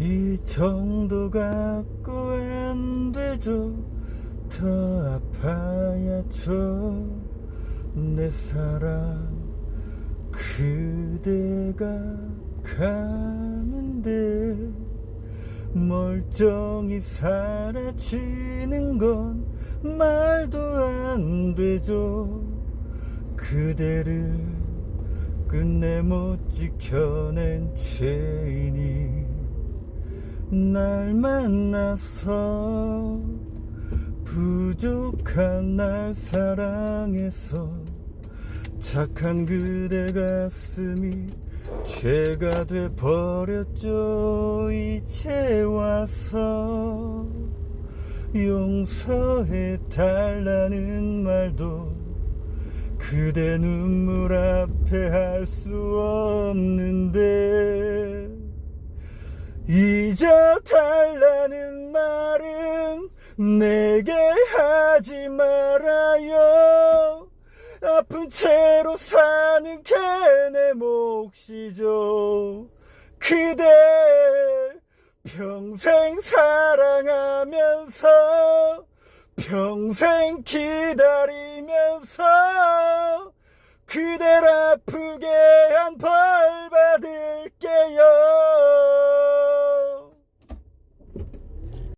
이 정도 갖고 안 되죠. 더 아파야죠. 내 사랑 그대가 가는데 멀쩡히 사라지는 건 말도 안 되죠. 그대를 끝내 못 지켜낸 죄인이 날 만나서 부족한 날 사랑해서 착한 그대 가슴이 죄가 돼 버렸죠. 이제 와서 용서해 달라는 말도 그대 눈물 앞에 할 수 없는데 잊어달라는 말은 내게 하지 말아요. 아픈 채로 사는 게 내 몫이죠. 그대 평생 사랑하면서 평생 기다리면서 그댈 아프게